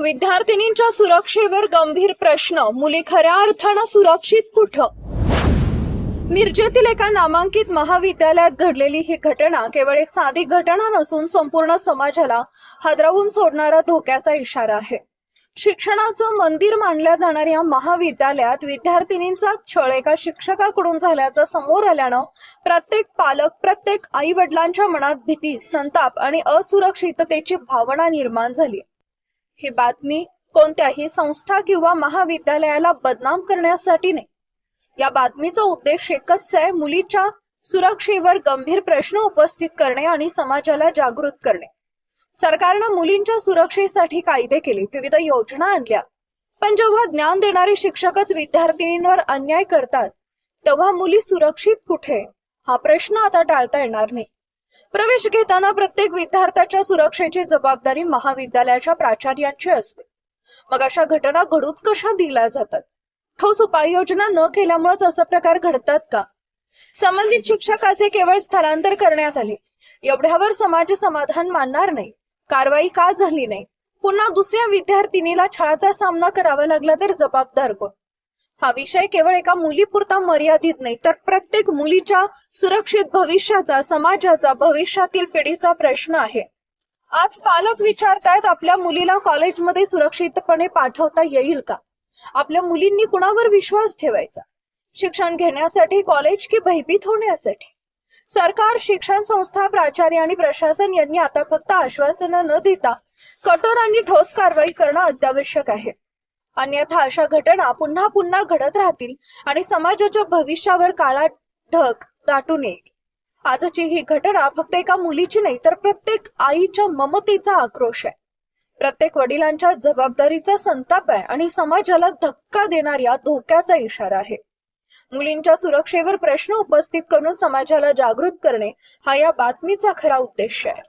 विद्यार्थिनींच्या सुरक्षेवर गंभीर प्रश्न. मुली खऱ्या अर्थानं सुरक्षित कुठं? मिरजेतील एका नामांकित महाविद्यालयात घडलेली ही घटना केवळ एक साधी घटना नसून संपूर्ण समाजाला हादरवून सोडणारा धोक्याचा इशारा आहे. शिक्षणाचं मंदिर मानल्या जाणाऱ्या महाविद्यालयात विद्यार्थिनींचा छळ एका शिक्षकाकडून झाल्याचं समोर आल्यानं प्रत्येक पालक प्रत्येक आई वडिलांच्या मनात भीती संताप आणि असुरक्षिततेची भावना निर्माण झाली. ही बातमी कोणत्याही संस्था किंवा महाविद्यालयाला बदनाम करण्यासाठी नाही. या बातमीचा उद्देश एकच आहे मुलीच्या सुरक्षेवर गंभीर प्रश्न उपस्थित करणे आणि समाजाला जागृत करणे. सरकारनं मुलींच्या सुरक्षेसाठी कायदे केले विविध योजना आणल्या. पण जेव्हा ज्ञान देणारे शिक्षकच विद्यार्थिनींवर अन्याय करतात तेव्हा मुली सुरक्षित कुठे? हा प्रश्न आता टाळता येणार नाही. प्रवेश घेताना प्रत्येक विद्यार्थ्याच्या सुरक्षेची जबाबदारी महाविद्यालयाच्या प्राचार्यांची असते. मग अशा घटना घडूच कशा दिल्या जातात? ठोस उपाययोजना न केल्यामुळेच असा प्रकार घडतात का? संबंधित शिक्षकाचे केवळ स्थलांतर करण्यात आले. एवढ्यावर समाज समाधान मानणार नाही. कारवाई का झाली नाही? पुन्हा दुसऱ्या विद्यार्थिनीला छळाचा सामना करावा लागला तर जबाबदार कोण? हा विषय केवळ एका मुलीपुरता मर्यादित नाही तर प्रत्येक मुलीच्या सुरक्षित भविष्याचा समाजाचा भविष्यातील पिढीचा प्रश्न आहे. आज पालक विचारतायत आपल्या मुलीला कॉलेजमध्ये सुरक्षितपणे पाठवता येईल का? आपल्या मुलींनी कुणावर विश्वास ठेवायचा? शिक्षण घेण्यासाठी कॉलेज की भयभीत होण्यासाठी? सरकार शिक्षण संस्था प्राचार्य आणि प्रशासन यांनी आता फक्त आश्वासनं न देता कठोर आणि ठोस कारवाई करणं अत्यावश्यक आहे. अन्यथा अशा घटना पुन्हा पुन्हा घडत राहतील आणि समाजाच्या भविष्यावर काळा ढग दाटून येईल. आजची ही घटना फक्त एका मुलीची नाही तर प्रत्येक आईच्या ममतेचा आक्रोश आहे. प्रत्येक वडिलांच्या जबाबदारीचा संताप आहे आणि समाजाला धक्का देणाऱ्या धोक्याचा इशारा आहे. मुलींच्या सुरक्षेवर प्रश्न उपस्थित करून समाजाला जागृत करणे हा या बातमीचा खरा उद्देश आहे.